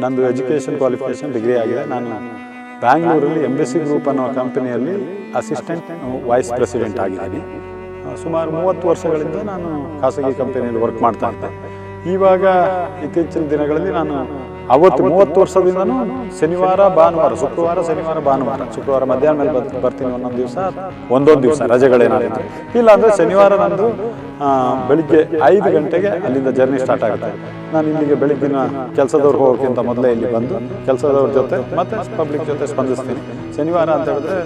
ನಂದು education qualification degree ಆಗಿದೆ. ನಾನು ಬ್ಯಾಂಗ್ಳೂರಲ್ಲಿ ಎಂ ಬಿ ಸಿ ಗ್ರೂಪ್ ಅನ್ನೋ ಕಂಪನಿಯಲ್ಲಿ ಅಸಿಸ್ಟೆಂಟ್ ವೈಸ್ ಪ್ರೆಸಿಡೆಂಟ್ ಆಗಿದ್ದೀನಿ. ಸುಮಾರು ಮೂವತ್ತು ವರ್ಷಗಳಿಂದ ನಾನು ಖಾಸಗಿ ಕಂಪನಿಯಲ್ಲಿ ವರ್ಕ್ ಮಾಡ್ತಾ ಇದ್ದೆ. ಇವಾಗ ಇತ್ತೀಚಿನ ದಿನಗಳಲ್ಲಿ ನಾನು ಅವತ್ತು ಮೂವತ್ತು ವರ್ಷದಿಂದನೂ ಶನಿವಾರ ಭಾನುವಾರ ಶುಕ್ರವಾರ ಶನಿವಾರ ಭಾನುವಾರ. ಶುಕ್ರವಾರ ಮಧ್ಯಾಹ್ನ ಮೇಲೆ ಬರ್ತ- ಬರ್ತೀನಿ ಒಂದೊಂದು ದಿವಸ ಒಂದೊಂದು ದಿವಸ ರಜೆಗಳೇನಾಗುತ್ತೆ ಇಲ್ಲ ಅಂದ್ರೆ ಶನಿವಾರ ನಂದು ಬೆಳಿಗ್ಗೆ ಐದು ಗಂಟೆಗೆ ಅಲ್ಲಿಂದ ಜರ್ನಿ ಸ್ಟಾರ್ಟ್ ಆಗುತ್ತೆ. ನಾನು ಇಲ್ಲಿಗೆ ಬೆಳಿಗ್ಗಿನ ಕೆಲಸದವ್ರು ಹೋಗೋಕ್ಕಿಂತ ಮೊದಲೇ ಇಲ್ಲಿ ಬಂದು ಕೆಲಸದವ್ರ ಜೊತೆ ಮತ್ತೆ ಪಬ್ಲಿಕ್ ಜೊತೆ ಸ್ಪಂದಿಸ್ತೀನಿ. ಶನಿವಾರ ಅಂತ ಹೇಳಿದ್ರೆ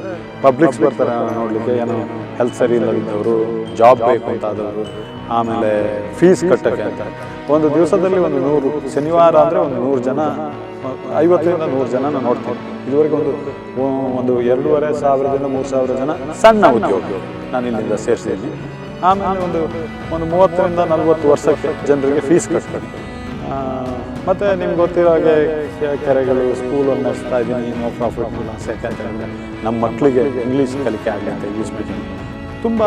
ಪಬ್ಲಿಕ್ಸ್ ಬರ್ತಾರೆ ನೋಡಲಿಕ್ಕೆ ಏನೋ ಹೆಲ್ತ್ ಸರಿ ಇಲ್ಲದಿದ್ದವರು ಜಾಬ್ ಬೇಕು ಅಂತ ಆದವರು ಆಮೇಲೆ ಫೀಸ್ ಕಟ್ಟಕ್ಕೆ ಅಂತ ಒಂದು ದಿವಸದಲ್ಲಿ ಒಂದು ನೂರು, ಶನಿವಾರ ಅಂದರೆ ಒಂದು ನೂರು ಜನ, ಐವತ್ತರಿಂದ ನೂರು ಜನ ನಾನು ನೋಡ್ತೀನಿ ಇದುವರೆಗೆ ಒಂದು ಒಂದು ಎರಡೂವರೆ ಸಾವಿರದಿಂದ ಮೂರು ಸಾವಿರ ಜನ ಸಣ್ಣ ಉದ್ಯೋಗಿ ನಾನು ಇಲ್ಲಿಂದ ಸೇರಿಸಿದ್ದೀನಿ. ಆಮೇಲೆ ಒಂದು ಒಂದು ಮೂವತ್ತರಿಂದ ನಲವತ್ತು ವರ್ಷಕ್ಕೆ ಜನರಿಗೆ ಫೀಸ್ ಕಟ್ತೀನಿ ಮತ್ತು ನಿಮ್ಗೆ ಗೊತ್ತಿರೋ ಹಾಗೆ ಕೆರೆಗಳು ಸ್ಕೂಲನ್ನು ನಡೆಸ್ತಾ ಇದ್ದೀನಿ ನೋ ಪ್ರಾಫಿಟ್ ಹೇಳಿದ್ರೆ ನಮ್ಮ ಮಕ್ಕಳಿಗೆ ಇಂಗ್ಲೀಷ್ ಕಲಿಕೆ ಆಗಲಿ ಅಂತ ಇಂಗ್ಲೀಷ್ ಸ್ಪೀಕಿಂಗ್ ತುಂಬ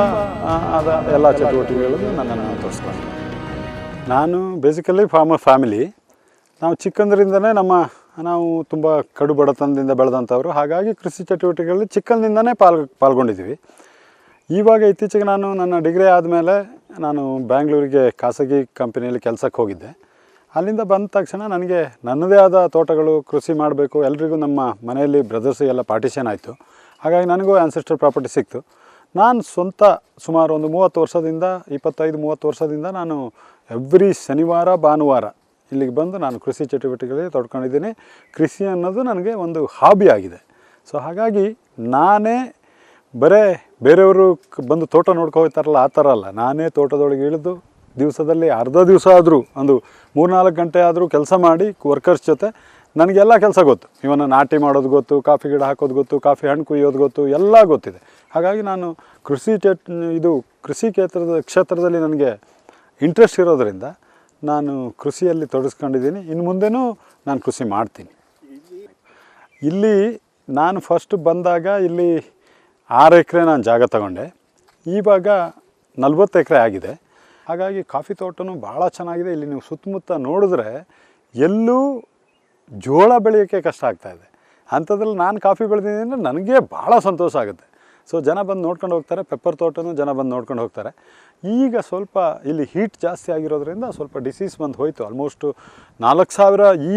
ಆದ ಎಲ್ಲ ಚಟುವಟಿಕೆಗಳನ್ನು ನನ್ನನ್ನು ತೋರಿಸ್ಕೊಂಡು ನಾನು ಬೇಸಿಕಲಿ ಫಾರ್ಮ ಫ್ಯಾಮಿಲಿ ನಾವು ಚಿಕ್ಕಂದ್ರಿಂದನೇ ನಮ್ಮ, ನಾವು ತುಂಬ ಕಡು ಬಡತನದಿಂದ ಬೆಳೆದಂಥವ್ರು. ಹಾಗಾಗಿ ಕೃಷಿ ಚಟುವಟಿಕೆಗಳಲ್ಲಿ ಚಿಕ್ಕಂದಿಂದನೇ ಪಾಲ್ ಪಾಲ್ಗೊಂಡಿದ್ದೀವಿ. ಇವಾಗ ಇತ್ತೀಚೆಗೆ ನಾನು ನನ್ನ ಡಿಗ್ರಿ ಆದಮೇಲೆ ನಾನು ಬ್ಯಾಂಗ್ಳೂರಿಗೆ ಖಾಸಗಿ ಕಂಪನಿಯಲ್ಲಿ ಕೆಲಸಕ್ಕೆ ಹೋಗಿದ್ದೆ. ಅಲ್ಲಿಂದ ಬಂದ ತಕ್ಷಣ ನನಗೆ ನನ್ನದೇ ಆದ ತೋಟಗಳು, ಕೃಷಿ ಮಾಡಬೇಕು, ಎಲ್ರಿಗೂ ನಮ್ಮ ಮನೆಯಲ್ಲಿ ಬ್ರದರ್ಸಿಗೆಲ್ಲ ಪಾರ್ಟಿಷನ್ ಆಯಿತು. ಹಾಗಾಗಿ ನನಗೂ ಆ್ಯನ್ಸೆಸ್ಟರ್ ಪ್ರಾಪರ್ಟಿ ಸಿಕ್ತು. ನಾನು ಸ್ವಂತ ಸುಮಾರು ಒಂದು ಮೂವತ್ತು ವರ್ಷದಿಂದ, ಇಪ್ಪತ್ತೈದು ಮೂವತ್ತು ವರ್ಷದಿಂದ ನಾನು ಎವ್ರಿ ಶನಿವಾರ, ಭಾನುವಾರ ಇಲ್ಲಿಗೆ ಬಂದು ನಾನು ಕೃಷಿ ಚಟುವಟಿಕೆಗಳಲ್ಲಿ ತೊಡ್ಕೊಂಡಿದ್ದೀನಿ. ಕೃಷಿ ಅನ್ನೋದು ನನಗೆ ಒಂದು ಹಾಬಿ ಆಗಿದೆ. ಸೊ ಹಾಗಾಗಿ ನಾನೇ ಬರೇ ಬೇರೆಯವರು ಬಂದು ತೋಟ ನೋಡ್ಕೊ ಹೋಗ್ತಾರಲ್ಲ, ಆ ಥರ ಅಲ್ಲ. ನಾನೇ ತೋಟದೊಳಗೆ ಇಳಿದು ದಿವಸದಲ್ಲಿ ಅರ್ಧ ದಿವಸ ಆದರೂ, ಒಂದು ಮೂರ್ನಾಲ್ಕು ಗಂಟೆ ಆದರೂ ಕೆಲಸ ಮಾಡಿ ವರ್ಕರ್ಸ್ ಜೊತೆ, ನನಗೆಲ್ಲ ಕೆಲಸ ಗೊತ್ತು. ಇವನ್ನ ನಾಟಿ ಮಾಡೋದು ಗೊತ್ತು, ಕಾಫಿ ಗಿಡ ಹಾಕೋದು ಗೊತ್ತು, ಕಾಫಿ ಹಣ್ಣು ಕುಯ್ಯೋದು ಗೊತ್ತು, ಎಲ್ಲ ಗೊತ್ತಿದೆ. ಹಾಗಾಗಿ ನಾನು ಕೃಷಿ ಚಟ್, ಇದು ಕೃಷಿ ಕ್ಷೇತ್ರದ ಕ್ಷೇತ್ರದಲ್ಲಿ ನನಗೆ ಇಂಟ್ರೆಸ್ಟ್ ಇರೋದರಿಂದ ನಾನು ಕೃಷಿಯಲ್ಲಿ ತೊಡಗಿಸ್ಕೊಂಡಿದ್ದೀನಿ ಇನ್ನು ಮುಂದೆನೂ ನಾನು ಕೃಷಿ ಮಾಡ್ತೀನಿ. ಇಲ್ಲಿ ನಾನು ಫಸ್ಟ್ ಬಂದಾಗ ಇಲ್ಲಿ ಆರು ಎಕರೆ ನಾನು ಜಾಗ ತಗೊಂಡೆ. ಈವಾಗ ನಲ್ವತ್ತು ಎಕರೆ ಆಗಿದೆ. ಹಾಗಾಗಿ ಕಾಫಿ ತೋಟನೂ ಭಾಳ ಚೆನ್ನಾಗಿದೆ. ಇಲ್ಲಿ ನೀವು ಸುತ್ತಮುತ್ತ ನೋಡಿದ್ರೆ ಎಲ್ಲೂ ಜೋಳ ಬೆಳೆಯೋಕ್ಕೆ ಕಷ್ಟ ಆಗ್ತಾಯಿದೆ ಅಂಥದ್ರಲ್ಲಿ ನಾನು ಕಾಫಿ ಬೆಳೆದಿದ್ದೀನಿ ಅಂದರೆ ನನಗೆ ಭಾಳ ಸಂತೋಷ ಆಗುತ್ತೆ. ಸೊ ಜನ ಬಂದು ನೋಡ್ಕೊಂಡು ಹೋಗ್ತಾರೆ ಪೆಪ್ಪರ್ ತೋಟನೂ ಜನ ಬಂದು ನೋಡ್ಕೊಂಡು ಹೋಗ್ತಾರೆ. ಈಗ ಸ್ವಲ್ಪ ಇಲ್ಲಿ ಹೀಟ್ ಜಾಸ್ತಿ ಆಗಿರೋದ್ರಿಂದ ಸ್ವಲ್ಪ ಡಿಸೀಸ್ ಬಂದು ಹೋಯಿತು. ಆಲ್ಮೋಸ್ಟು ನಾಲ್ಕು ಸಾವಿರ ಈ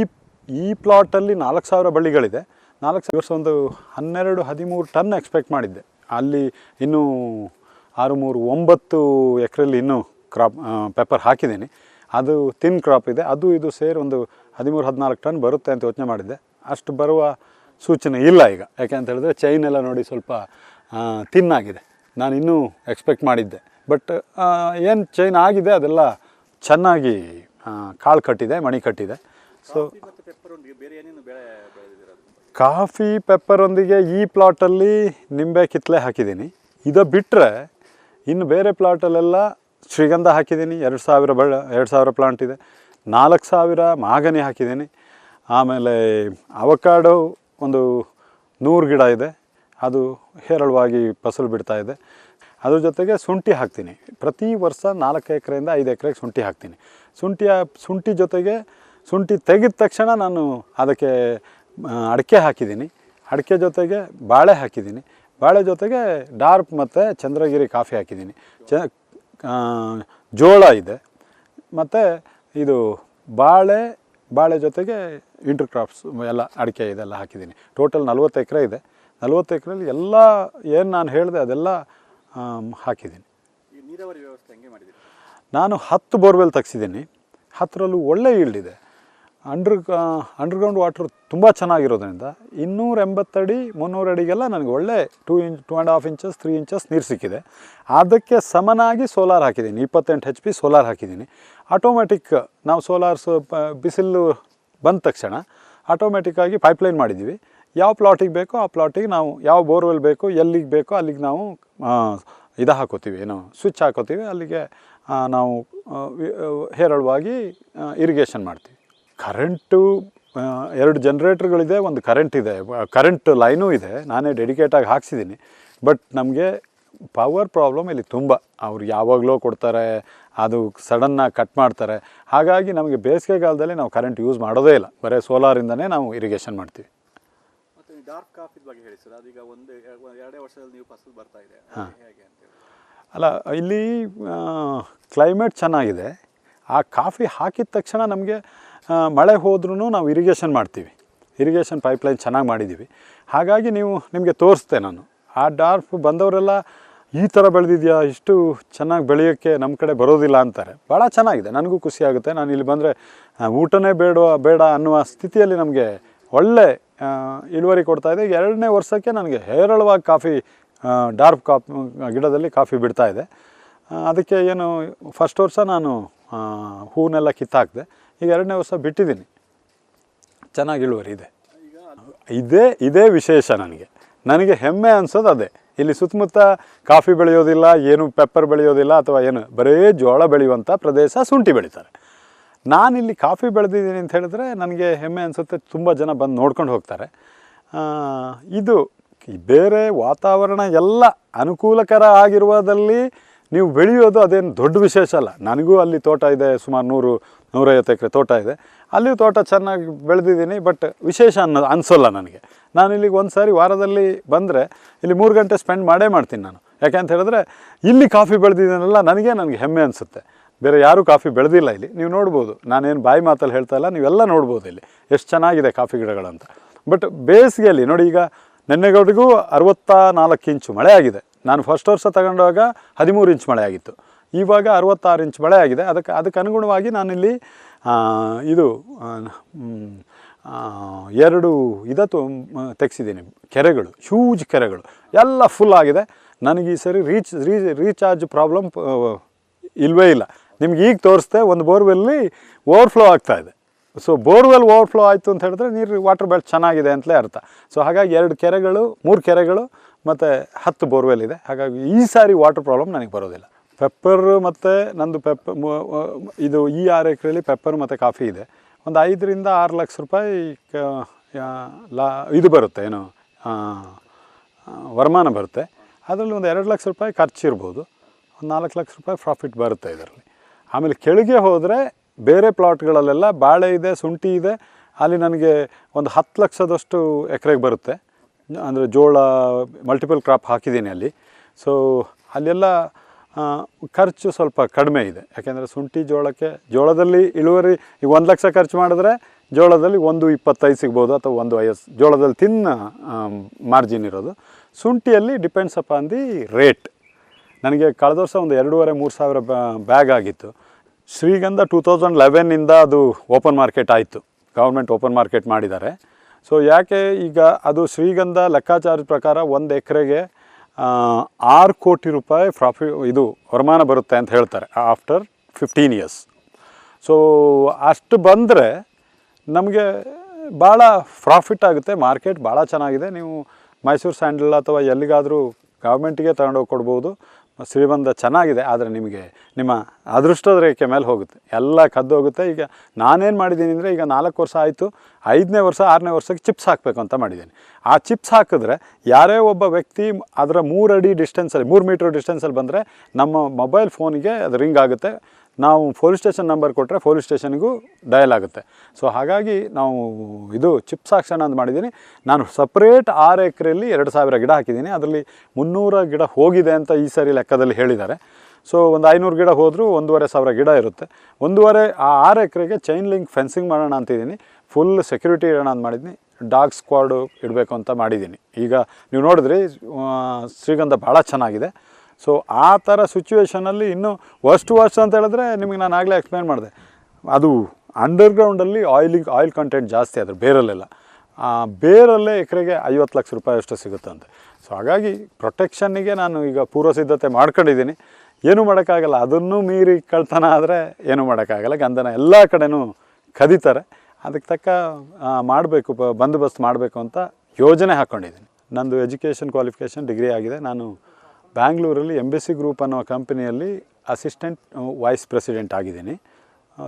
ಈ ಪ್ಲಾಟಲ್ಲಿ ನಾಲ್ಕು ಸಾವಿರ ಬಳ್ಳಿಗಳಿದೆ. ನಾಲ್ಕು ಸಾವಿರ ಒಂದು ಹನ್ನೆರಡು, ಹದಿಮೂರು ಟನ್ ಎಕ್ಸ್ಪೆಕ್ಟ್ ಮಾಡಿದ್ದೆ. ಅಲ್ಲಿ ಇನ್ನೂ ಆರು ಮೂರು ಒಂಬತ್ತು ಎಕರೆಲ್ಲಿ ಇನ್ನೂ ಕ್ರಾಪ್ ಪೆಪ್ಪರ್ ಹಾಕಿದ್ದೀನಿ. ಅದು ತಿನ್ ಕ್ರಾಪ್ ಇದೆ. ಅದು ಇದು ಸೇರಿ ಒಂದು ಹದಿಮೂರು, ಹದಿನಾಲ್ಕು ಟನ್ ಬರುತ್ತೆ ಅಂತ ಯೋಚನೆ ಮಾಡಿದ್ದೆ. ಅಷ್ಟು ಬರುವ ಸೂಚನೆ ಇಲ್ಲ ಈಗ. ಯಾಕೆ ಅಂತ ಹೇಳಿದ್ರೆ ಚೈನ್ ಎಲ್ಲ ನೋಡಿ ಸ್ವಲ್ಪ ತಿನ್ನಾಗಿದೆ ನಾನು ಇನ್ನೂ ಎಕ್ಸ್ಪೆಕ್ಟ್ ಮಾಡಿದ್ದೆ. ಬಟ್ ಏನು ಚೈನ್ ಆಗಿದೆ ಅದೆಲ್ಲ ಚೆನ್ನಾಗಿ ಕಾಳು ಕಟ್ಟಿದೆ ಮಣಿ ಕಟ್ಟಿದೆ. ಸೊ ಕಾಫಿ ಪೆಪ್ಪರೊಂದಿಗೆ ಈ ಪ್ಲಾಟಲ್ಲಿ ನಿಂಬೆ ಕಿತ್ತಲೆ ಹಾಕಿದ್ದೀನಿ. ಇದು ಬಿಟ್ಟರೆ ಇನ್ನು ಬೇರೆ ಪ್ಲಾಟಲ್ಲೆಲ್ಲ ಶ್ರೀಗಂಧ ಹಾಕಿದ್ದೀನಿ. ಎರಡು ಸಾವಿರ ಬಳ ಎರಡು ಸಾವಿರ ಪ್ಲಾಂಟ್ ಇದೆ. ನಾಲ್ಕು ಸಾವಿರ ಮಾಗನಿ ಹಾಕಿದ್ದೀನಿ. ಆಮೇಲೆ ಅವಕಾಡೋ ಒಂದು ನೂರು ಗಿಡ ಇದೆ. ಅದು ಹೇರಳವಾಗಿ ಫಸಲು ಬಿಡ್ತಾ ಇದೆ. ಅದ್ರ ಜೊತೆಗೆ ಶುಂಠಿ ಹಾಕ್ತೀನಿ. ಪ್ರತಿ ವರ್ಷ ನಾಲ್ಕು ಎಕರೆಯಿಂದ ಐದು ಎಕರೆಗೆ ಶುಂಠಿ ಹಾಕ್ತೀನಿ. ಶುಂಠಿಯ, ಶುಂಠಿ ಜೊತೆಗೆ ಶುಂಠಿ ತೆಗೆದ ತಕ್ಷಣ ನಾನು ಅದಕ್ಕೆ ಅಡಿಕೆ ಹಾಕಿದ್ದೀನಿ. ಅಡಿಕೆ ಜೊತೆಗೆ ಬಾಳೆ ಹಾಕಿದ್ದೀನಿ. ಬಾಳೆ ಜೊತೆಗೆ ಡಾರ್ಕ್ ಮತ್ತು ಚಂದ್ರಗಿರಿ ಕಾಫಿ ಹಾಕಿದ್ದೀನಿ. ಚ ಜೋಳ ಇದೆ. ಮತ್ತು ಇದು ಬಾಳೆ ಬಾಳೆ ಜೊತೆಗೆ ಇಂಟರ್ ಕ್ರಾಪ್ಸ್ ಎಲ್ಲ ಅಡಿಕೆ ಇದೆಲ್ಲ ಹಾಕಿದ್ದೀನಿ. ಟೋಟಲ್ ನಲ್ವತ್ತು ಎಕರೆ ಇದೆ. ನಲ್ವತ್ತು ಎಕರೆಯಲ್ಲಿ ಎಲ್ಲ ಏನು ನಾನು ಹೇಳಿದೆ ಅದೆಲ್ಲ ಹಾಕಿದ್ದೀನಿ. ನೀರಾವರಿ ವ್ಯವಸ್ಥೆ ಹೆಂಗೆ ಮಾಡಿದೆ ನಾನು ಹತ್ತು ಬೋರ್ವೆಲ್ ತೆಗ್ಸಿದ್ದೀನಿ. ಹತ್ತರಲ್ಲೂ ಒಳ್ಳೆ ಇದೆ. ಅಂಡ್ರ್ ಅಂಡರ್ಗ್ರೌಂಡ್ ವಾಟ್ರ್ ತುಂಬ ಚೆನ್ನಾಗಿರೋದ್ರಿಂದ ಇನ್ನೂರ ಎಂಬತ್ತಡಿ ಮುನ್ನೂರು ಅಡಿಗೆಲ್ಲ ನನಗೆ ಒಳ್ಳೆ two inch two and half inches three inches ನೀರು ಸಿಕ್ಕಿದೆ. ಅದಕ್ಕೆ ಸಮನಾಗಿ ಸೋಲಾರ್ ಹಾಕಿದ್ದೀನಿ. ಇಪ್ಪತ್ತೆಂಟು ಹೆಚ್ ಪಿ ಸೋಲಾರ್ ಹಾಕಿದ್ದೀನಿ. ಆಟೋಮೆಟಿಕ್ ನಾವು ಸೋಲಾರ್ಸ್ ಬಿಸಿಲು ಬಂದ ತಕ್ಷಣ ಆಟೋಮೆಟಿಕ್ಕಾಗಿ ಪೈಪ್ಲೈನ್ ಮಾಡಿದ್ದೀವಿ. ಯಾವ ಪ್ಲಾಟಿಗೆ ಬೇಕೋ ಆ ಪ್ಲಾಟಿಗೆ ನಾವು ಯಾವ ಬೋರ್ವೆಲ್ ಬೇಕೋ, ಎಲ್ಲಿಗೆ ಬೇಕೋ ಅಲ್ಲಿಗೆ ನಾವು ಇದು ಹಾಕೋತೀವಿ. ಏನು ಸ್ವಿಚ್ ಹಾಕೋತೀವಿ. ಅಲ್ಲಿಗೆ ನಾವು ಹೇರಳವಾಗಿ ಇರಿಗೇಷನ್ ಮಾಡ್ತೀವಿ. ಕರೆಂಟು ಎರಡು ಜನ್ರೇಟ್ರ್ಗಳಿದೆ ಒಂದು ಕರೆಂಟ್ ಇದೆ. ಕರೆಂಟ್ ಲೈನೂ ಇದೆ. ನಾನೇ ಡೆಡಿಕೇಟಾಗಿ ಹಾಕ್ಸಿದ್ದೀನಿ ಬಟ್ ನಮಗೆ ಪವರ್ ಪ್ರಾಬ್ಲಮ್ ಇಲ್ಲಿ ತುಂಬ. ಅವ್ರು ಯಾವಾಗಲೋ ಕೊಡ್ತಾರೆ, ಅದು ಸಡನ್ನಾಗಿ ಕಟ್ ಮಾಡ್ತಾರೆ. ಹಾಗಾಗಿ ನಮಗೆ ಬೇಸಿಗೆಗಾಲದಲ್ಲಿ ನಾವು ಕರೆಂಟ್ ಯೂಸ್ ಮಾಡೋದೇ ಇಲ್ಲ. ಬರೀ ಸೋಲಾರಿಂದನೇ ನಾವು ಇರಿಗೇಷನ್ ಮಾಡ್ತೀವಿ. ಡಾರ್ಕ್ ಕಾಫಿ ಬಗ್ಗೆ ಹೇಳಿ ಸರ್. ಅದೀಗ ಒಂದು ಎರಡೇ ವರ್ಷದಲ್ಲಿ ನೀವು ಫಸಲು ಬರ್ತಾ ಇದೆ. ಹೇಗೆ ಅಲ್ಲ ಇಲ್ಲಿ ಕ್ಲೈಮೇಟ್ ಚೆನ್ನಾಗಿದೆ. ಆ ಕಾಫಿ ಹಾಕಿದ ತಕ್ಷಣ ನಮಗೆ ಮಳೆ ಹೋದ್ರೂ ನಾವು ಇರಿಗೇಷನ್ ಮಾಡ್ತೀವಿ. ಇರಿಗೇಷನ್ ಪೈಪ್ಲೈನ್ ಚೆನ್ನಾಗಿ ಮಾಡಿದ್ದೀವಿ ಹಾಗಾಗಿ ನೀವು ನಿಮಗೆ ತೋರಿಸ್ತೆ ನಾನು. ಆ ಡಾರ್ಫ್ ಬಂದವರೆಲ್ಲ ಈ ಥರ ಬೆಳೆದಿದೆಯಾ? ಇಷ್ಟು ಚೆನ್ನಾಗಿ ಬೆಳೆಯೋಕ್ಕೆ ನಮ್ಮ ಕಡೆ ಬರೋದಿಲ್ಲ ಅಂತಾರೆ. ಭಾಳ ಚೆನ್ನಾಗಿದೆ. ನನಗೂ ಖುಷಿಯಾಗುತ್ತೆ ನಾನು ಇಲ್ಲಿ ಬಂದರೆ ಊಟನೇ ಬೇಡ ಬೇಡ ಅನ್ನುವ ಸ್ಥಿತಿಯಲ್ಲಿ ನಮಗೆ ಒಳ್ಳೆ ಇಳುವರಿ ಕೊಡ್ತಾ ಇದೆ. ಎರಡನೇ ವರ್ಷಕ್ಕೆ ನನಗೆ ಹೇರಳವಾಗಿ ಕಾಫಿ ಡಾರ್ಕ್ ಕಾಫಿ, ಗಿಡದಲ್ಲಿ ಕಾಫಿ ಬಿಡ್ತಾ ಇದೆ. ಅದಕ್ಕೆ ಏನು ಫಸ್ಟ್ ವರ್ಷ ನಾನು ಹೂವನ್ನೆಲ್ಲ ಕಿತ್ತಾಕಿದೆ. ಈಗ ಎರಡನೇ ವರ್ಷ ಬಿಟ್ಟಿದ್ದೀನಿ. ಚೆನ್ನಾಗಿ ಇಳುವರಿ ಇದೆ. ಇದೇ ಇದೇ ವಿಶೇಷ ನನಗೆ. ನನಗೆ ಹೆಮ್ಮೆ ಅನ್ಸೋದು ಅದೇ. ಇಲ್ಲಿ ಸುತ್ತಮುತ್ತ ಕಾಫಿ ಬೆಳೆಯೋದಿಲ್ಲ, ಏನು ಪೆಪ್ಪರ್ ಬೆಳೆಯೋದಿಲ್ಲ, ಅಥವಾ ಏನು, ಬರೇ ಜೋಳ ಬೆಳೆಯುವಂಥ ಪ್ರದೇಶ ಶುಂಠಿ ಬೆಳೀತಾರೆ. ನಾನಿಲ್ಲಿ ಕಾಫಿ ಬೆಳೆದಿದ್ದೀನಿ ಅಂತ ಹೇಳಿದ್ರೆ ನನಗೆ ಹೆಮ್ಮೆ ಅನಿಸುತ್ತೆ. ತುಂಬ ಜನ ಬಂದು ನೋಡ್ಕೊಂಡು ಹೋಗ್ತಾರೆ. ಇದು ಬೇರೆ ವಾತಾವರಣ ಎಲ್ಲ ಅನುಕೂಲಕರ ಆಗಿರುವುದಲ್ಲಿ ನೀವು ಬೆಳೆಯೋದು ಅದೇನು ದೊಡ್ಡ ವಿಶೇಷ ಅಲ್ಲ. ನನಗೂ ಅಲ್ಲಿ ತೋಟ ಇದೆ, ಸುಮಾರು ನೂರು, ನೂರೈವತ್ತು ಎಕರೆ ತೋಟ ಇದೆ. ಅಲ್ಲಿಯೂ ತೋಟ ಚೆನ್ನಾಗಿ ಬೆಳೆದಿದ್ದೀನಿ, ಬಟ್ ವಿಶೇಷ ಅನ್ನೋದು ಅನಿಸೋಲ್ಲ ನನಗೆ. ನಾನು ಇಲ್ಲಿಗೆ ಒಂದು ಸಾರಿ ವಾರದಲ್ಲಿ ಬಂದರೆ ಇಲ್ಲಿ ಮೂರು ಗಂಟೆ ಸ್ಪೆಂಡ್ ಮಾಡೇ ಮಾಡ್ತೀನಿ ನಾನು. ಯಾಕೆ ಅಂತ ಹೇಳಿದ್ರೆ, ಇಲ್ಲಿ ಕಾಫಿ ಬೆಳೆದಿದ್ದೀನಲ್ಲ, ನನಗೆ ನನಗೆ ಹೆಮ್ಮೆ ಅನಿಸುತ್ತೆ. ಬೇರೆ ಯಾರೂ ಕಾಫಿ ಬೆಳೆದಿಲ್ಲ ಇಲ್ಲಿ. ನೀವು ನೋಡ್ಬೋದು. ನಾನೇನು ಬಾಯಿ ಮಾತಲ್ಲಿ ಹೇಳ್ತಾ ಇಲ್ಲ. ನೀವೆಲ್ಲ ನೋಡ್ಬೋದು ಇಲ್ಲಿ. ಎಷ್ಟು ಚೆನ್ನಾಗಿದೆ ಕಾಫಿ ಗಿಡಗಳಂತ. ಬಟ್ ಬೇಸಿಗೆಯಲ್ಲಿ ನೋಡಿ ಈಗ ನೆನ್ನೆಗೌಡಿಗೂ ಅರವತ್ತ ನಾಲ್ಕು ಇಂಚು ಮಳೆ ಆಗಿದೆ. ನಾನು ಫಸ್ಟ್ ವರ್ಷ ತಗೊಂಡಾಗ ಹದಿಮೂರು ಇಂಚ್ ಮಳೆ ಆಗಿತ್ತು. ಇವಾಗ ಅರವತ್ತಾರು ಇಂಚ್ ಮಳೆ ಆಗಿದೆ. ಅದಕ್ಕೆ ಅದಕ್ಕೆ ಅನುಗುಣವಾಗಿ ನಾನಿಲ್ಲಿ ಇದು ಎರಡು ಇದತ್ತು ತೆಗೆಸಿದ್ದೀನಿ. ಕೆರೆಗಳು ಹ್ಯೂಜ್ ಕೆರೆಗಳು. ಎಲ್ಲ ಫುಲ್ ಆಗಿದೆ. ನನಗೆ ಈ ಸರಿ ರೀಚ್ ರೀಚಾರ್ಜ್ ಪ್ರಾಬ್ಲಮ್ ಇಲ್ಲವೇ ಇಲ್ಲ. ನಿಮ್ಗೆ ಈಗ ತೋರಿಸ್ದೆ ಒಂದು ಬೋರ್ವೆಲ್ಲಿ ಓವರ್ಫ್ಲೋ ಆಗ್ತಾ ಇದೆ. ಸೊ ಬೋರ್ವೆಲ್ ಓವರ್ಫ್ಲೋ ಆಯಿತು ಅಂತ ಹೇಳಿದ್ರೆ ನೀರು ವಾಟರ್ ಬೆಲ್ಟ್ ಚೆನ್ನಾಗಿದೆ ಅಂತಲೇ ಅರ್ಥ. ಸೊ ಹಾಗಾಗಿ ಎರಡು ಕೆರೆಗಳು, ಮೂರು ಕೆರೆಗಳು ಮತ್ತು ಹತ್ತು ಬೋರ್ವೆಲ್ ಇದೆ. ಹಾಗಾಗಿ ಈ ಸಾರಿ ವಾಟರ್ ಪ್ರಾಬ್ಲಮ್ ನನಗೆ ಬರೋದಿಲ್ಲ. ಪೆಪ್ಪರ್ ಮತ್ತು ನಂದು ಪೆಪ್ಪ ಇದು ಈ ಆರು ಎಕರೆಯಲ್ಲಿ ಪೆಪ್ಪರ್ ಮತ್ತು ಕಾಫಿ ಇದೆ. ಒಂದು ಐದರಿಂದ ಆರು ಲಕ್ಷ ರೂಪಾಯಿ ಲಾ, ಇದು ಬರುತ್ತೆ, ಏನು ವರಮಾನ ಬರುತ್ತೆ. ಅದರಲ್ಲಿ ಒಂದು ಎರಡು ಲಕ್ಷ ರೂಪಾಯಿ ಖರ್ಚು ಇರ್ಬೋದು ಒಂದು ನಾಲ್ಕು ಲಕ್ಷ ರೂಪಾಯಿ ಪ್ರಾಫಿಟ್ ಬರುತ್ತೆ ಇದರಲ್ಲಿ. ಆಮೇಲೆ ಕೆಳಗೆ ಹೋದರೆ ಬೇರೆ ಪ್ಲಾಟ್ಗಳಲ್ಲೆಲ್ಲ ಬಾಳೆ ಇದೆ, ಶುಂಠಿ ಇದೆ. ಅಲ್ಲಿ ನನಗೆ ಒಂದು ಹತ್ತು ಲಕ್ಷದಷ್ಟು ಎಕರೆಗೆ ಬರುತ್ತೆ. ಅಂದರೆ ಜೋಳ ಮಲ್ಟಿಪಲ್ ಕ್ರಾಪ್ ಹಾಕಿದ್ದೀನಿ ಅಲ್ಲಿ. ಸೊ ಅಲ್ಲೆಲ್ಲ ಖರ್ಚು ಸ್ವಲ್ಪ ಕಡಿಮೆ ಇದೆ. ಯಾಕೆಂದರೆ ಶುಂಠಿ ಜೋಳಕ್ಕೆ, ಜೋಳದಲ್ಲಿ ಇಳುವರಿ, ಈಗ ಒಂದು ಲಕ್ಷ ಖರ್ಚು ಮಾಡಿದ್ರೆ ಜೋಳದಲ್ಲಿ ಒಂದು ಇಪ್ಪತ್ತೈದು ಸಿಗ್ಬೋದು ಅಥವಾ ಒಂದು ಐವತ್ತು ಜೋಳದಲ್ಲಿ ತಿನ್ನ ಮಾರ್ಜಿನ್ ಇರೋದು. ಶುಂಠಿಯಲ್ಲಿ ಡಿಪೆಂಡ್ಸ್ ಆನ್ ದಿ ರೇಟ್ ನನಗೆ ಕಳೆದ ವರ್ಷ ಒಂದು ಎರಡೂವರೆ, ಮೂರು ಸಾವಿರ ಬ್ಯಾಗ್ ಆಗಿತ್ತು. ಶ್ರೀಗಂಧ ಟೂ ತೌಸಂಡ್ ಲೆವೆನ್ನಿಂದ ಅದು ಓಪನ್ ಮಾರ್ಕೆಟ್ ಆಯಿತು. ಗೌರ್ಮೆಂಟ್ ಓಪನ್ ಮಾರ್ಕೆಟ್ ಮಾಡಿದ್ದಾರೆ. ಸೊ ಯಾಕೆ ಈಗ ಅದು ಶ್ರೀಗಂಧ ಲೆಕ್ಕಾಚಾರದ ಪ್ರಕಾರ ಒಂದು ಎಕರೆಗೆ ಆರು ಕೋಟಿ ರೂಪಾಯಿ ಪ್ರಾಫಿ ಇದು ವರಮಾನ ಬರುತ್ತೆ ಅಂತ ಹೇಳ್ತಾರೆ ಆಫ್ಟರ್ ಫಿಫ್ಟೀನ್ ಇಯರ್ಸ್ ಸೊ ಅಷ್ಟು ಬಂದರೆ ನಮಗೆ ಭಾಳ ಪ್ರಾಫಿಟ್ ಆಗುತ್ತೆ ಮಾರ್ಕೆಟ್ ಭಾಳ ಚೆನ್ನಾಗಿದೆ. ನೀವು ಮೈಸೂರು ಸ್ಯಾಂಡಲ್ ಅಥವಾ ಎಲ್ಲಿಗಾದರೂ ಗೌರ್ಮೆಂಟಿಗೆ ತಗೊಂಡೋಗಿ ಕೊಡ್ಬೋದು. ಶ್ರೀಗಂಧ ಚೆನ್ನಾಗಿದೆ, ಆದರೆ ನಿಮಗೆ ನಿಮ್ಮ ಅದೃಷ್ಟದ ರೇಖೆ ಮೇಲೆ ಹೋಗುತ್ತೆ. ಎಲ್ಲ ಕದ್ದು ಹೋಗುತ್ತೆ. ಈಗ ನಾನೇನು ಮಾಡಿದ್ದೀನಿ ಅಂದರೆ ಈಗ ನಾಲ್ಕು ವರ್ಷ ಆಯಿತು, ಐದನೇ ವರ್ಷ, ಆರನೇ ವರ್ಷಕ್ಕೆ ಚಿಪ್ಸ್ ಹಾಕಬೇಕು ಅಂತ ಮಾಡಿದ್ದೀನಿ. ಆ ಚಿಪ್ಸ್ ಹಾಕಿದ್ರೆ ಯಾರೇ ಒಬ್ಬ ವ್ಯಕ್ತಿ ಅದರ ಮೂರು ಅಡಿ ಡಿಸ್ಟೆನ್ಸಲ್ಲಿ ಮೂರು ಮೀಟ್ರ್ ಡಿಸ್ಟೆನ್ಸಲ್ಲಿ ಬಂದರೆ ನಮ್ಮ ಮೊಬೈಲ್ ಫೋನಿಗೆ ಅದು ರಿಂಗ್ ಆಗುತ್ತೆ. ನಾವು ಪೊಲೀಸ್ ಸ್ಟೇಷನ್ ನಂಬರ್ ಕೊಟ್ಟರೆ ಪೊಲೀಸ್ ಸ್ಟೇಷನ್ಗೂ ಡಯಲ್ ಆಗುತ್ತೆ. ಸೊ ಹಾಗಾಗಿ ನಾವು ಇದು ಚಿಪ್ಸ್ ಹಾಕ್ಸೋಣ ಅಂತ ಮಾಡಿದ್ದೀನಿ. ನಾನು ಸಪ್ರೇಟ್ ಆರು ಎಕರೆಯಲ್ಲಿ ಎರಡು ಸಾವಿರ ಗಿಡ ಹಾಕಿದ್ದೀನಿ. ಅದರಲ್ಲಿ ಮುನ್ನೂರ ಗಿಡ ಹೋಗಿದೆ ಅಂತ ಈ ಸರಿ ಲೆಕ್ಕದಲ್ಲಿ ಹೇಳಿದ್ದಾರೆ. ಸೊ ಒಂದು ಐನೂರು ಗಿಡ ಹೋದರೂ ಒಂದೂವರೆ ಸಾವಿರ ಗಿಡ ಇರುತ್ತೆ. ಒಂದೂವರೆ ಆ ಆರು ಎಕರೆಗೆ ಚೈನ್ ಲಿಂಕ್ ಫೆನ್ಸಿಂಗ್ ಮಾಡೋಣ ಅಂತಿದ್ದೀನಿ. ಫುಲ್ ಸೆಕ್ಯೂರಿಟಿ ಇಡೋಣ ಅಂತ ಮಾಡಿದ್ದೀನಿ. ಡಾಗ್ ಸ್ಕ್ವಾಡು ಇಡಬೇಕು ಅಂತ ಮಾಡಿದ್ದೀನಿ. ಈಗ ನೀವು ನೋಡಿದ್ರಿ ಶ್ರೀಗಂಧ ಭಾಳ ಚೆನ್ನಾಗಿದೆ. ಸೊ ಆ ಥರ ಸಿಚುವೇಷನಲ್ಲಿ ಇನ್ನೂ ವರ್ಸ್ಟ್ ವರ್ಸ್ಟ್ ಅಂತ ಹೇಳಿದ್ರೆ ನಿಮಗೆ ನಾನು ಆಗಲೇ ಎಕ್ಸ್ಪ್ಲೈನ್ ಮಾಡಿದೆ. ಅದು ಅಂಡರ್ಗ್ರೌಂಡಲ್ಲಿ ಆಯಿಲಿಂಗ್ ಆಯಿಲ್ ಕಂಟೆಂಟ್ ಜಾಸ್ತಿ ಆದರೆ ಬೇರಲ್ಲೆಲ್ಲ. ಬೇರಲ್ಲೇ ಎಕರೆಗೆ ಐವತ್ತು ಲಕ್ಷ ರೂಪಾಯಿ ಅಷ್ಟು ಸಿಗುತ್ತಂತೆ ಸೊ ಹಾಗಾಗಿ ಪ್ರೊಟೆಕ್ಷನ್ನಿಗೆ ನಾನು ಈಗ ಪೂರ್ವ ಸಿದ್ಧತೆ ಮಾಡ್ಕೊಂಡಿದ್ದೀನಿ. ಏನೂ ಮಾಡೋಕ್ಕಾಗಲ್ಲ. ಅದನ್ನು ಮೀರಿ ಕಳ್ತನ ಆದರೆ ಏನೂ ಮಾಡೋಕ್ಕಾಗಲ್ಲ. ಗಂಧನ ಎಲ್ಲ ಕಡೆನೂ ಕದೀತಾರೆ. ಅದಕ್ಕೆ ತಕ್ಕ ಮಾಡಬೇಕು, ಬಂದೋಬಸ್ತ್ ಮಾಡಬೇಕು ಅಂತ ಯೋಜನೆ ಹಾಕ್ಕೊಂಡಿದ್ದೀನಿ ನಂದು ಎಜುಕೇಷನ್ ಕ್ವಾಲಿಫಿಕೇಷನ್ ಡಿಗ್ರಿ ಆಗಿದೆ. ನಾನು ಬ್ಯಾಂಗ್ಳೂರಲ್ಲಿ ಎಂಬೆಸಿ ಗ್ರೂಪ್ ಅನ್ನೋ ಕಂಪನಿಯಲ್ಲಿ ಅಸಿಸ್ಟೆಂಟ್ ವೈಸ್ ಪ್ರೆಸಿಡೆಂಟ್ ಆಗಿದ್ದೀನಿ.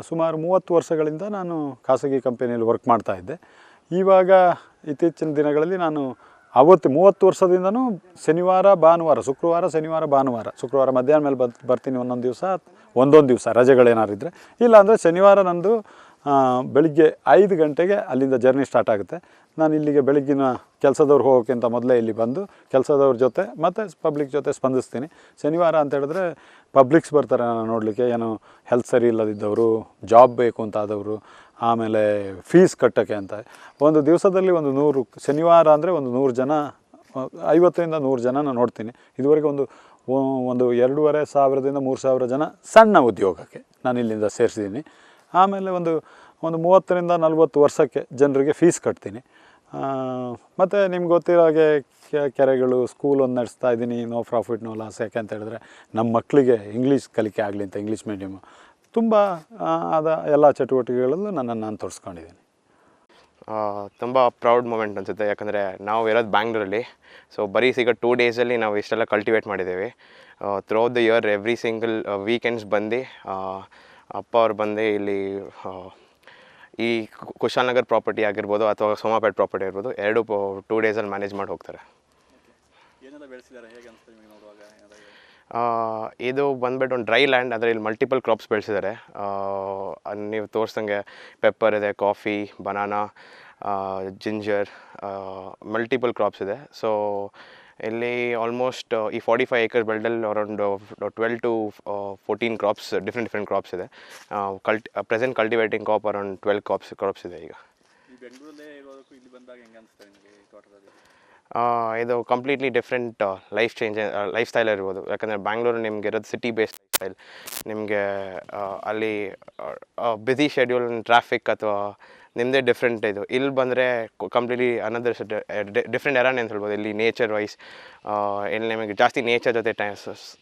ಸುಮಾರು ಮೂವತ್ತು ವರ್ಷಗಳಿಂದ ನಾನು ಖಾಸಗಿ ಕಂಪನಿಯಲ್ಲಿ ವರ್ಕ್ ಮಾಡ್ತಾ ಇದ್ದೆ. ಇವಾಗ ಇತ್ತೀಚಿನ ದಿನಗಳಲ್ಲಿ ನಾನು ಅವತ್ತು ಮೂವತ್ತು ವರ್ಷದಿಂದನೂ ಶನಿವಾರ, ಭಾನುವಾರ, ಶುಕ್ರವಾರ, ಶನಿವಾರ, ಭಾನುವಾರ, ಶುಕ್ರವಾರ ಮಧ್ಯಾಹ್ನ ಮೇಲೆ ಬರ್, ಬರ್ತೀನಿ ಒಂದೊಂದು ದಿವಸ ಒಂದೊಂದು ದಿವಸ ರಜೆಗಳೇನಾರು ಇದ್ದರೆ ಇಲ್ಲಾಂದರೆ ಶನಿವಾರ ನಂದು ಬೆಳಿಗ್ಗೆ ಐದು ಗಂಟೆಗೆ ಅಲ್ಲಿಂದ ಜರ್ನಿ ಸ್ಟಾರ್ಟ್ ಆಗುತ್ತೆ. ನಾನು ಇಲ್ಲಿಗೆ ಬೆಳಗ್ಗಿನ ಕೆಲಸದವ್ರು ಹೋಗೋಕ್ಕಿಂತ ಮೊದಲೇ ಇಲ್ಲಿ ಬಂದು ಕೆಲಸದವ್ರ ಜೊತೆ ಮತ್ತು ಪಬ್ಲಿಕ್ ಜೊತೆ ಸ್ಪಂದಿಸ್ತೀನಿ. ಶನಿವಾರ ಅಂತ ಹೇಳಿದ್ರೆ ಪಬ್ಲಿಕ್ಸ್ ಬರ್ತಾರೆ ನಾನು ನೋಡಲಿಕ್ಕೆ. ಏನು ಹೆಲ್ತ್ ಸರಿ ಇಲ್ಲದಿದ್ದವರು ಜಾಬ್ ಬೇಕು ಅಂತ ಆದವರು, ಆಮೇಲೆ ಫೀಸ್ ಕಟ್ಟೋಕ್ಕೆ ಅಂತ. ಒಂದು ದಿವಸದಲ್ಲಿ ಒಂದು ನೂರು, ಶನಿವಾರ ಅಂದರೆ ಒಂದು ನೂರು ಜನ, ಐವತ್ತರಿಂದ ನೂರು ಜನ ನಾನು ನೋಡ್ತೀನಿ. ಇದುವರೆಗೆ ಒಂದು ಒಂದು ಎರಡೂವರೆ ಸಾವಿರದಿಂದ ಮೂರು ಸಾವಿರ ಜನ ಸಣ್ಣ ಉದ್ಯೋಗಕ್ಕೆ ನಾನು ಇಲ್ಲಿಂದ ಸೇರಿಸಿದ್ದೀನಿ. ಆಮೇಲೆ ಒಂದು ಒಂದು ಮೂವತ್ತರಿಂದ ನಲ್ವತ್ತು ವರ್ಷಕ್ಕೆ ಜನರಿಗೆ ಫೀಸ್ ಕಟ್ತೀನಿ. ಮತ್ತು ನಿಮ್ಗೆ ಗೊತ್ತಿರೋ ಹಾಗೆ ಕೆರೆಗಳು ಸ್ಕೂಲ್ ಒಂದು ನಡೆಸ್ತಾ ಇದ್ದೀನಿ ನೋ ಪ್ರಾಫಿಟ್ ನೋ ಲಾಸ್ ಯಾಕೆ ಅಂತ ಹೇಳಿದ್ರೆ ನಮ್ಮ ಮಕ್ಕಳಿಗೆ ಇಂಗ್ಲೀಷ್ ಕಲಿಕೆ ಆಗಲಿ ಅಂತ ಇಂಗ್ಲೀಷ್ ಮೀಡಿಯಮ್ಮು ತುಂಬ ಆದ ಎಲ್ಲ ಚಟುವಟಿಕೆಗಳಲ್ಲೂ ನನ್ನನ್ನು ನಾನು ತೋರಿಸ್ಕೊಂಡಿದ್ದೀನಿ ತುಂಬ ಪ್ರೌಡ್ ಮೂಮೆಂಟ್ ಅನಿಸುತ್ತೆ. ಯಾಕಂದರೆ ನಾವು ಇರೋದು ಬ್ಯಾಂಗ್ಳೂರಲ್ಲಿ ಸೊ ಬರೀ ಸಿಗೋ ಟೂ ಡೇಸಲ್ಲಿ ನಾವು ಇಷ್ಟೆಲ್ಲ ಕಲ್ಟಿವೇಟ್ ಮಾಡಿದ್ದೀವಿ. Through the year every single weekends ಬಂದು ಅಪ್ಪ ಅವ್ರು ಬಂದು ಇಲ್ಲಿ ಈ ಕುಶಾಲ್ ಕುಶಾಲನಗರ್ ಪ್ರಾಪರ್ಟಿ ಆಗಿರ್ಬೋದು ಅಥವಾ ಸೋಮಾಪೇಟ್ ಪ್ರಾಪರ್ಟಿ ಇರ್ಬೋದು ಎರಡು ಟೂ ಡೇಸಲ್ಲಿ ಮ್ಯಾನೇಜ್ ಮಾಡಿ ಹೋಗ್ತಾರೆ. ಇದು ಬಂದ್ಬಿಟ್ಟು ಒಂದು ಡ್ರೈ ಲ್ಯಾಂಡ್ ಅದರಲ್ಲಿ ಮಲ್ಟಿಪಲ್ ಕ್ರಾಪ್ಸ್ ಬೆಳೆಸಿದ್ದಾರೆ. ನೀವು ತೋರಿಸ್ದಂಗೆ ಪೆಪ್ಪರ್ ಇದೆ coffee banana ginger multiple crops ಇದೆ. ಸೊ ಇಲ್ಲಿ ಆಲ್ಮೋಸ್ಟ್ ಈ forty five acre ಬೆಲ್ಡಲ್ಲಿ around twelve to fourteen crops different different crops ಇದೆ. Cult present cultivating crop around twelve crops crops ಇದೆ ಈಗ. ಇದು completely different life change life style ಇರ್ಬೋದು. ಯಾಕಂದರೆ ಬ್ಯಾಂಗ್ಳೂರು ನಿಮಗೆ ಇರೋದು ಸಿಟಿ ಬೇಸ್ಡ್ ಸ್ಟೈಲ್ ನಿಮಗೆ ಅಲ್ಲಿ ಬ್ಯುಸಿ ಶೆಡ್ಯೂಲ್ ಟ್ರಾಫಿಕ್ ಅಥವಾ ನಿಮ್ಮದೇ ಡಿಫ್ರೆಂಟ್ ಇದು. ಇಲ್ಲಿ ಬಂದರೆ ಕಂಪ್ಲೀಟ್ಲಿ ಅನದರ್ ಡಿಫ್ರೆಂಟ್ ಎರಾನೆ ಅಂತ ಹೇಳ್ಬೋದು. ಇಲ್ಲಿ ನೇಚರ್ ವೈಸ್ ಇಲ್ಲಿ ನಿಮಗೆ ಜಾಸ್ತಿ ನೇಚರ್ ಜೊತೆ ಟೈಮ್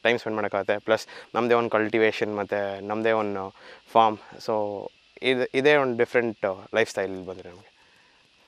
ಟೈಮ್ ಸ್ಪೆಂಡ್ ಮಾಡೋಕ್ಕಾಗುತ್ತೆ. ಪ್ಲಸ್ ನಮ್ಮದೇ ಒಂದು ಕಲ್ಟಿವೇಷನ್ ಮತ್ತು ನಮ್ಮದೇ ಒಂದು ಫಾರ್ಮ್ ಸೊ ಇದು, ಇದೇ ಒಂದು ಡಿಫ್ರೆಂಟ್ ಲೈಫ್ ಸ್ಟೈಲ್ ಇಲ್ಲಿ ಬಂದರೆ ನಮಗೆ.